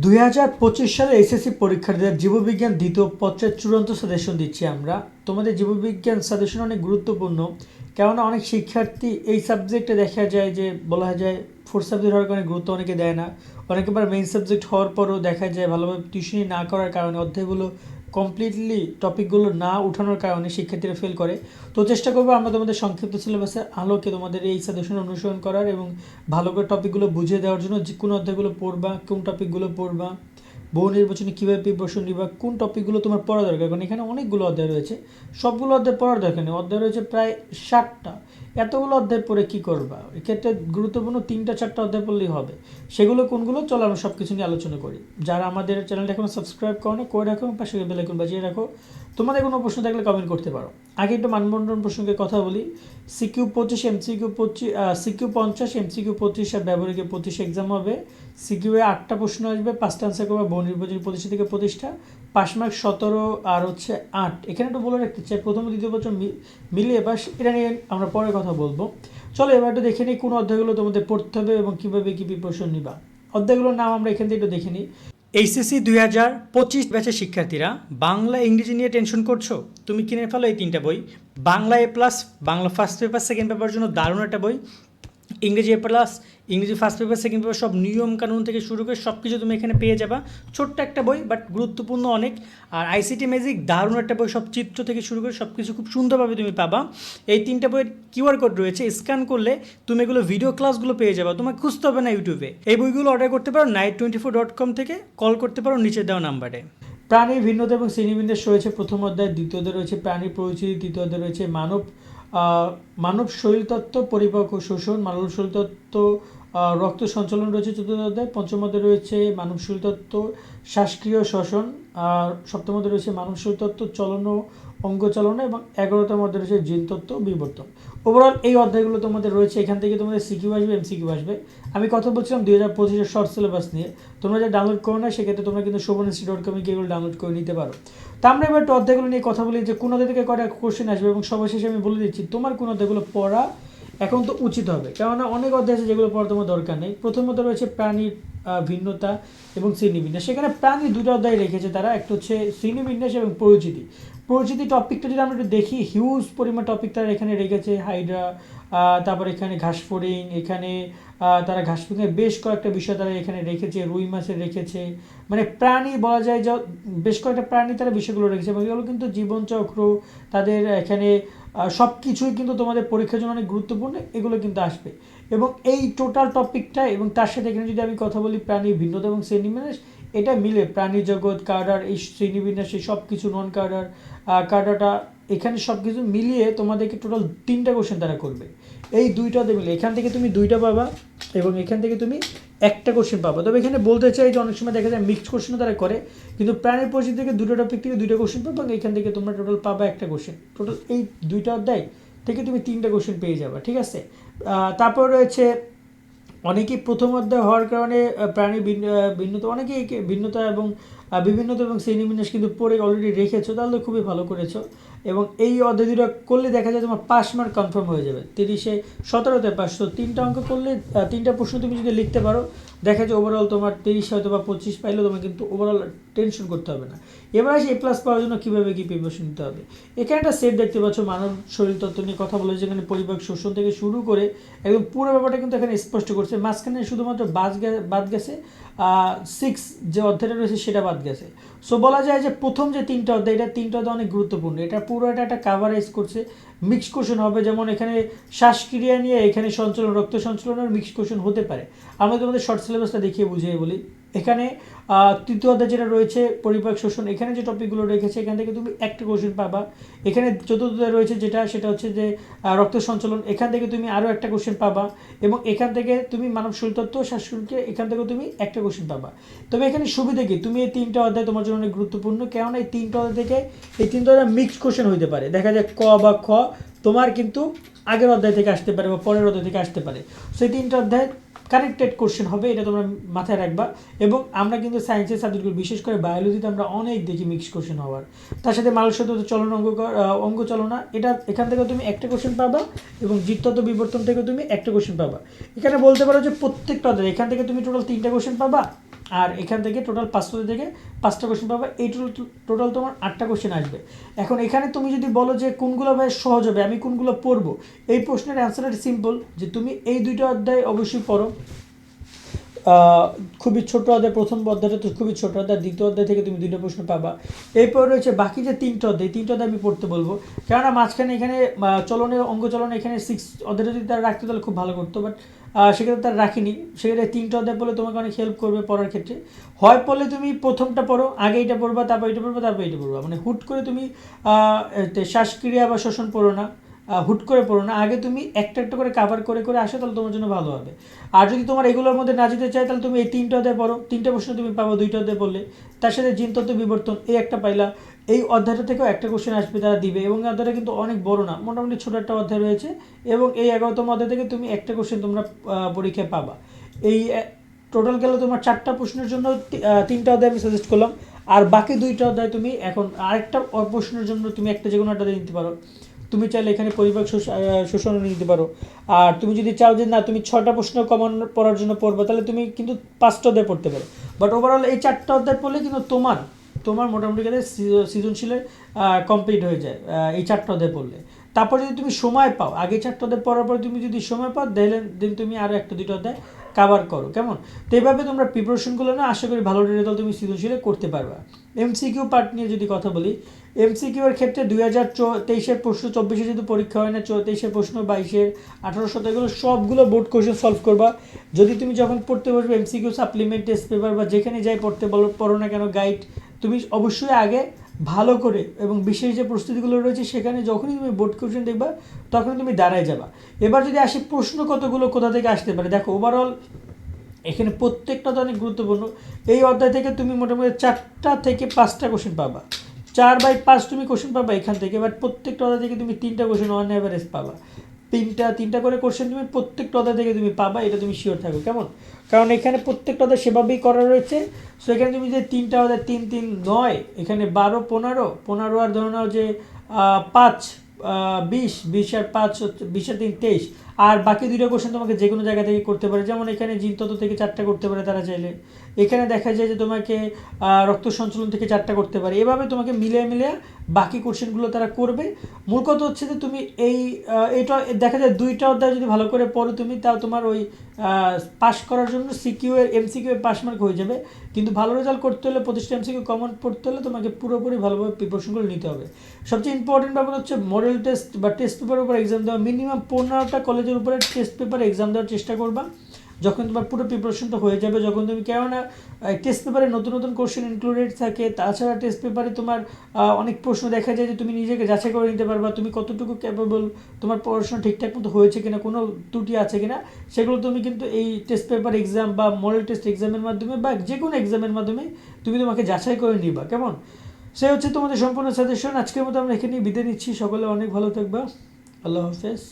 দুই হাজার পঁচিশ সালে এসএসসি পরীক্ষার্থীদের জীববিজ্ঞান দ্বিতীয় পত্রের চূড়ান্ত সাজেশন দিচ্ছি আমরা। তোমাদের জীববিজ্ঞান সাজেশন অনেক গুরুত্বপূর্ণ, কেননা অনেক শিক্ষার্থী এই সাবজেক্টে দেখা যায় যে, বলা যায় ফোর্থ সাবজেক্ট হওয়ার কারণে গুরুত্ব অনেকে দেয় না। অনেকে মেইন সাবজেক্ট হওয়ার পরও দেখা যায় ভালোভাবে টিউশনি না করার কারণে অধ্যায়গুলো কমপ্লিটলি টপিকগুলো না উঠানোর কারণে শিক্ষার্থীরা ফেল করে। তো চেষ্টা করব আমরা তোমাদের সংক্ষিপ্ত সিলেবাসের আলোকে তোমাদের এই সাজেশন অনুসরণ করার এবং ভালো করে টপিকগুলো বুঝিয়ে দেওয়ার জন্য যে কোন অধ্যায়গুলো পড়বা, কোন টপিকগুলো পড়বা, বহু নির্বাচনে কীভাবে প্রিপারেশন নিবা, কোন টপিকগুলো তোমার পড়া দরকার। কারণ এখানে অনেকগুলো অধ্যায় রয়েছে। সবগুলো অধ্যায় পড়ার দরকার নেই। অধ্যায় রয়েছে প্রায় ষাটটা। এতগুলো অধ্যায় পড়ে কি করবা? এক্ষেত্রে গুরুত্বপূর্ণ তিনটা, চারটা অধ্যায় পড়লেই হবে। সেগুলো কোনগুলো চলো আমরা সব কিছু নিয়ে আলোচনা করি। যারা আমাদের চ্যানেলটা এখনও সাবস্ক্রাইব করো না করে রাখো পাশে বেলাইকন বাজিয়ে রাখো। তোমাদের কোনো প্রশ্ন থাকলে কমেন্ট করতে পারো। আগে একটু মানবন্টন প্রসঙ্গে কথা বলি। সিকিউ পঁচিশ, এমসিকিউ পঁচিশ সিকিউ পঞ্চাশ, এমসিকিউ পঁচিশ আর ব্যবহারিক পঁচিশ এক্সাম হবে। সিকিউ এ আটটা প্রশ্ন আসবে, পাঁচটা আনসার করবে বহু নির্বাচনী প্রতিষ্ঠা থেকে প্রতিষ্ঠা। পাঁচ মার্ক সতেরো আর হচ্ছে আট। এখানে একটু বলে রাখতে চাই, প্রথম দ্বিতীয় বছর মিলিয়ে বা এটা নিয়ে আমরা পরে কথা বলব। চলো এবার একটু দেখে নিই কোন অধ্যায়গুলো তোমাদের পড়তে হবে এবং কীভাবে কী প্রিপারেশন নিবা। অধ্যায়গুলোর নাম আমরা এখান থেকে একটু দেখে নিই। এইচএসসি দুই হাজার পঁচিশ ব্যাচের শিক্ষার্থীরা, বাংলা, ইংরেজি নিয়ে টেনশন করছ? তুমি কিনে ফেলো এই তিনটা বই। Bangla A plus Bangla first paper second paper জন্য দারুণ একটা বই। ইংরেজি এ প্লাস ইংরেজি ফার্স্ট পেপার সেকেন্ড পেপার সব নিয়ম কানুন থেকে শুরু করে সব কিছু তুমি এখানে পেয়ে যাবা। ছোট্ট একটা বই বাট গুরুত্বপূর্ণ অনেক। আর আইসিটি ম্যাজিক দারুণ একটা বই, সব চিত্র থেকে শুরু করে সব কিছু খুব সুন্দরভাবে তুমি পাবা। এই তিনটা বইয়ের কিউআর কোড রয়েছে স্ক্যান করলে তুমি এগুলো ভিডিও ক্লাসগুলো পেয়ে যাবা। তোমাকে খুঁজতে হবে না ইউটিউবে এই বইগুলো অর্ডার করতে পারো night twenty four dot com থেকে কল করতে পারো নিচে দেওয়া নাম্বারে প্রাণীর ভিন্নতা এবং শ্রেণীবিন্যাস রয়েছে, প্রথম অধ্যায়, দ্বিতীয় অধ্যায় রয়েছে, প্রাণীর পরিচিতি তৃতীয় অধ্যায় রয়েছে মানব মানব শরীরতত্ত্ব পরিপাক ও শোষণ মানব শরীরতত্ত্ব রক্ত সঞ্চালন রয়েছে চতুর্থ অধ্যায়, পঞ্চম অধ্যায় রয়েছে মানব শরীরতত্ত্ব শ্বাসক্রিয় শ্বসন আর সপ্তম অধ্যায় রয়েছে মানব শরীরতত্ত্ব চলন ও অঙ্গ চালনা এবং এগারোতম অধ্যায় রয়েছে জিনতত্ত্ব বিবর্তন। ওভারঅল এই অধ্যায়গুলো তোমাদের রয়েছে, এখান থেকে তোমাদের সিকিউ আসবে এমসিকিউ আসবে। আমি কথা বলছিলাম দুই হাজার পঁচিশের শর্ট সিলেবাস নিয়ে। তোমরা যা ডাউনলোড করো না, সেক্ষেত্রে তোমরা কিন্তু শোভনশ্রী ডট কমে গিয়ে ডাউনলোড করে নিতে পারো। তা আমরা এবার একটু অধ্যায়গুলো নিয়ে কথা বলি, যে কোন অধ্যায় থেকে কটা কোশ্চেন আসবে এবং সবার শেষে আমি বলে দিচ্ছি, তোমার কোন অধ্যায়গুলো পড়া এখন তো উচিত হবে। কেননা অনেক অধ্যায় আছে যেগুলো পড়া তোমার দরকার নেই। প্রথমত রয়েছে প্রাণীর ভিন্নতা এবং শ্রেণীবিন্যাস। সেখানে প্রাণী দুটো অধ্যায় রেখেছে তারা, একটা হচ্ছে শ্রেণীবিন্যাস এবং পরিচিতি পরিচিতি টপিকটা যদি আমরা একটু দেখি হিউজ পরিমাণ টপিক তারা এখানে রেখেছে হাইড্রা তারপর এখানে ঘাস ফড়িং, এখানে তারা ঘাস ফড়িংয়ের বেশ কয়েকটা বিষয় তারা এখানে রেখেছে, রুই মাছের রেখেছে। মানে প্রাণী বলা যায় যা, বেশ কয়েকটা প্রাণী তারা বিষয়গুলো রেখেছে। এবং এগুলো কিন্তু জীবনচক্র, তাদের এখানে সব কিছুই কিন্তু তোমাদের পরীক্ষার জন্য অনেক গুরুত্বপূর্ণ, এগুলো কিন্তু আসবে। এবং এই টোটাল টপিকটা এবং তার সাথে এখানে যদি আমি কথা বলি প্রাণীর ভিন্নতা এবং শ্রেণীবিন্যাস এটা মিলে প্রাণী জগৎ কার্ডার এই শ্রেণীবিন্যাস এই সব কিছু নন কার্ডার কার্ডাটা এখানে সব কিছু মিলিয়ে তোমাদেরকে টোটাল তিনটা কোশ্চেন তারা করবে। এই দুইটাতে মিলে এখান থেকে তুমি দুইটা পাবা এবং এখান থেকে তুমি একটা কোশ্চেন পাবা। তবে এখানে বলতে চাই যে অনেক সময় দেখা যায় মিক্সড কোশ্চেনও তারা করে, কিন্তু প্রাণীর পরিচিতি থেকে দুটো টপিক থেকে দুটো কোশ্চেন পাবা এবং এখান থেকে তোমরা টোটাল পাবা একটা কোশ্চেন টোটাল এই দুইটা অধ্যায় থেকে তুমি তিনটা কোশ্চেন পেয়ে যাবে, ঠিক আছে? তারপর রয়েছে, অনেকেই প্রথম অধ্যায় হওয়ার কারণে প্রাণী ভিন্ন- ভিন্নতা, অনেকেই ভিন্নতা এবং বিভিন্নতা এবং শ্রেণীবিন্যাস কিন্তু পড়ে অলরেডি রেখেছো, তাহলে খুবই ভালো করেছ। এবং এই অধ্যায় করলে দেখা যায় তোমার পাস মার্ক কনফার্ম হয়ে যাবে। তিরিশে সতেরোতে পাঁচশো তিনটা অঙ্ক করলে তিনটা প্রশ্ন তুমি যদি লিখতে পারো দেখা যায় ওভারঅল তোমার তিরিশ হয়তো বা পঁচিশ পাইলেও তোমার কিন্তু ওভারঅল টেনশন করতে হবে না। এবার আসে এ প্লাস পাওয়ার জন্য কীভাবে কী প্রিপারেশন নিতে হবে। এখানে একটা সেট দেখতে পাচ্ছ, মানব শরীর তত্ত্ব নিয়ে কথা বলেছে যেখানে পরিপাক শোষণ থেকে শুরু করে একদম পুরো ব্যাপারটা কিন্তু এখানে স্পষ্ট করছে। মাঝখানে শুধুমাত্র বাদ বাদ গেছে সিক্স যে অধ্যায়টা রয়েছে সেটা বাদ গেছে। সো বলা যায় যে প্রথম যে তিনটা অধ্যায়, এটা তিনটা অধ্যায় অনেক গুরুত্বপূর্ণ। এটা পুরো এটা একটা কাভারাইজ করছে। মিক্স কোষণ হবে, যেমন এখানে শ্বাসক্রিয়া নিয়ে এখানে সঞ্চালন, রক্ত সঞ্চালনের মিক্স কোষণ হতে পারে। আমরা তোমাদের শর্ট সিলেবাসটা দেখিয়ে বুঝিয়ে বলি। এখানে তৃতীয় অধ্যায় যেটা রয়েছে, পরিপাক শোষণ, এখানে যে টপিকগুলো রেখেছে, এখান থেকে তুমি একটা কোশ্চেন পাবা। এখানে চতুর্থ অধ্যায় রয়েছে যেটা, সেটা হচ্ছে যে রক্ত সঞ্চালন, এখান থেকে তুমি আরও একটা কোশ্চেন পাবা এবং এখান থেকে তুমি মানব শরীরতত্ত্ব শ্বাসক্রিয়া এখান থেকে তুমি একটা কোশ্চেন পাবা। তবে এখানে সুবিধা কি? তুমি এই তিনটা অধ্যায় তোমার জন্য অনেক গুরুত্বপূর্ণ, কেননা এই তিনটা অধ্যায় থেকে, এই তিনটা অধ্যায় মিক্সড কোশ্চেন হতে পারে। দেখা যায় ক বা খ তোমার কিন্তু আগের অধ্যায় থেকে আসতে পারে বা পরের অধ্যায় থেকে আসতে পারে। সেই তিনটা অধ্যায় কানেক্টেড কোশ্চেন হবে, এটা তোমরা মাথায় রাখবা। এবং আমরা কিন্তু সায়েন্সের সাবজেক্টগুলো বিশেষ করে বায়োলজিতে আমরা অনেক দেখি মিক্স কোশ্চেন হওয়ার। তার সাথে মানুষ তো চলন, অঙ্গ অঙ্গ চলনা, এটা এখান থেকে তুমি একটা কোশ্চেন পাবা এবং জিতত্ব বিবর্তন থেকে তুমি একটা কোশ্চেন পাবা। এখানে বলতে পারো যে প্রত্যেকটা এখান থেকে তুমি টোটাল তিনটা কোশ্চেন পাবা। আর এখান থেকে টোটাল পাঁচশো থেকে পাঁচটা কোশ্চেন পাবে। এই টোটাল তোমার আটটা কোশ্চেন আসবে। এখন এখানে তুমি যদি বলো যে কোনগুলো ভাই সহজ হবে, আমি কোনগুলো পড়ব, এই প্রশ্নের অ্যান্সারটা সিম্পল যে তুমি এই দুইটা অধ্যায় অবশ্যই পড়ো। খুবই ছোট অধ্যায়, প্রথম অধ্যায়টা তো খুবই ছোট অধ্যায়, দ্বিতীয় অধ্যায় থেকে তুমি দুইটা প্রশ্ন পাবা। এরপর রয়েছে বাকি যে তিনটা অধ্যায় তিনটা অধ্যায় আমি পড়তে বলব। কেননা মাঝখানে এখানে চলনে অঙ্ক চলনে এখানে সিক্স অধ্যায়টা যদি তারা রাখতে তাহলে খুব ভালো করতো বাট সেক্ষেত্রে তারা রাখিনি। সেক্ষেত্রে তিনটে অধ্যায় পড়লে তোমাকে অনেক হেল্প করবে পড়ার ক্ষেত্রে। হয় পড়লে তুমি প্রথমটা পড়ো, আগে এটা পড়বা, তারপর এটা পড়বা, তারপর এটা পড়বা। মানে হুট করে তুমি শ্বাসক্রিয়া বা শ্বসন পড়ো না। হুট করে পড়ো না। আগে তুমি একটা একটা করে কাভার করে করে আসো, তাহলে তোমার জন্য ভালো হবে। আর যদি তোমার এগুলোর মধ্যে না যেতে চাই তাহলে তুমি এই তিনটা অধ্যায় পড়ো। তিনটা প্রশ্ন তুমি পাবো, দুইটা অধ্যায় পড়লে। তার সাথে জিনতত্ত্ব বিবর্তন, এই একটা পাইলা। এই অধ্যায়টা থেকেও একটা কোশ্চেন আসবে, তারা দিবে। এবং অধ্যায়টা কিন্তু অনেক বড় না, মোটামুটি ছোটো একটা অধ্যায় রয়েছে। এবং এই এগারোতম অধ্যায় থেকে তুমি একটা কোশ্চেন তোমরা পরীক্ষায় পাবা। এই টোটাল গেলে তোমার চারটা প্রশ্নের জন্য তিনটা অধ্যায় আমি সাজেস্ট করলাম। আর বাকি দুইটা অধ্যায় তুমি এখন আরেকটা প্রশ্নের জন্য তুমি একটা যে কোনো একটা নিতে পারো। তুমি চাইলে এখানে পরিবার শোষণ নিতে পারো। আর তুমি যদি চাও যে না, তুমি ছটা প্রশ্ন কমন পড়ার জন্য পড়বে, তাহলে তুমি কিন্তু পাঁচটা অধ্যায় পড়তে পারো। বাট ওভারঅল এই চারটা অধ্যায় পড়লে কিন্তু তোমার তোমার মোটামুটি গেলে সৃজনশীলের কমপ্লিট হয়ে যায় এই চারটা অধ্যায় পড়লে। তারপর যদি তুমি সময় পাও, আগে চারটা অধ্যায় পড়ার পর তুমি যদি সময় পাও, দেন তুমি আরও একটা, দুটো অধ্যায় কাভার করো, কেমন? তো এইভাবে তোমরা প্রিপারেশনগুলো না, আশা করি ভালো রেজাল্ট তুমি সৃজনশীলে করতে পারবা। এমসিকিউ পার্ট নিয়ে যদি কথা বলি এমসিকিউ এর ক্ষেত্রে দুই হাজার তেইশের প্রশ্ন, চব্বিশে যদি পরীক্ষা হয় না তেইশের প্রশ্ন, বাইশের আঠারো এগুলো সবগুলো বোর্ড কোশ্চেন সলভ করবা। যদি তুমি যখন পড়তে বসবে এমসিকিউ সাপ্লিমেন্ট টেস্ট পেপার বা যেখানে যাই পড়তে বলো, পড়ো না কেন গাইড তুমি অবশ্যই আগে ভালো করে এবং বিশেষ যে প্রস্তুতিগুলো রয়েছে সেখানে যখনই তুমি বোর্ড কোশ্চেন দেখবা তখন তুমি দাঁড়ায় যাবা। এবার যদি আসি প্রশ্ন কতগুলো কোথা থেকে আসতে পারে? দেখো ওভারঅল এখানে প্রত্যেকটা তো অনেক গুরুত্বপূর্ণ। এই অধ্যায় থেকে তুমি মোটামুটি চারটা থেকে পাঁচটা কোশ্চেন পাবা। চার বাই পাঁচ তুমি কোশ্চেন পাবা এখান থেকে। বাট প্রত্যেকটা অধ্যায় থেকে তুমি তিনটা কোশ্চেন অন অ্যাভারেজ পাবা। তিনটা তিনটা করে কোশ্চেন তুমি প্রত্যেকটা অধ্যায় থেকে তুমি পাবা, এটা তুমি শিওর থাকো, কেমন? কারণ এখানে প্রত্যেকটা অধ্যায় সেভাবেই করা রয়েছে। সো এখানে তুমি যে তিনটা অধ্যায়, তিন তিন, নয়, এখানে বারো, পনেরো পনেরো আর ধরে নাও যে পাঁচ বিশ বিশ আর পাঁচ বিশ আর তিন, তেইশ। আর বাকি দুইটা কোশ্চেন তোমাকে যে কোনো জায়গা থেকে করতে পারে। যেমন এখানে জিনতত্ত্ব থেকে চারটা করতে পারে তারা চাইলে। এখানে দেখা যায় যে তোমাকে রক্ত সঞ্চালন থেকে চারটা করতে পারে। এভাবে তোমাকে মিলিয়ে মিলে বাকি কোশ্চেনগুলো তারা করবে। মূল কথা হচ্ছে যে তুমি এই এটা দেখা যায় দুইটা অধ্যায় যদি ভালো করে পড়ো তুমি, তাও তোমার ওই পাস করার জন্য সিকিউ এর এমসিকিউ এর পাস মার্ক হয়ে যাবে। কিন্তু ভালো রেজাল্ট করতে হলে, প্রতিষ্ঠা এমসিকিউ কমন পড়তে হলে তোমাকে পুরোপুরি ভালোভাবে প্রিপারেশনগুলো নিতে হবে। সবচেয়ে ইম্পর্টেন্ট ব্যাপার হচ্ছে মডেল টেস্ট বা টেস্ট পেপারের উপর এক্সাম দেওয়া। মিনিমাম পনেরোটা কলেজের উপরে টেস্ট পেপার এক্সাম দেওয়ার চেষ্টা করবা। যখন তোমার পুরো প্রিপারেশনটা হয়ে যাবে, যখন তুমি কেননা টেস্ট পেপারে নতুন নতুন কোশ্চেন ইনক্লুডেড থাকে, তাছাড়া টেস্ট পেপারে তোমার অনেক প্রশ্ন দেখা যায় যে তুমি নিজেকে যাচাই করে নিতে পারবা, তুমি কতটুকু ক্যাপেবল তোমার পড়াশোনা ঠিকঠাক মতো হয়েছে কিনা, কোনো ত্রুটি আছে কিনা, সেগুলো তুমি কিন্তু এই টেস্ট পেপার এক্সাম বা মডেল টেস্ট এক্সামের মাধ্যমে বা যে কোনো এক্সামের মাধ্যমে তুমি তোমাকে যাচাই করে নিবা, কেমন? সে হচ্ছে তোমাদের সম্পূর্ণ সাজেশন আজকের মতো আমরা এখানেই বিদায় নিচ্ছি। সকলে অনেক ভালো থাকবা। আল্লাহ হাফেজ।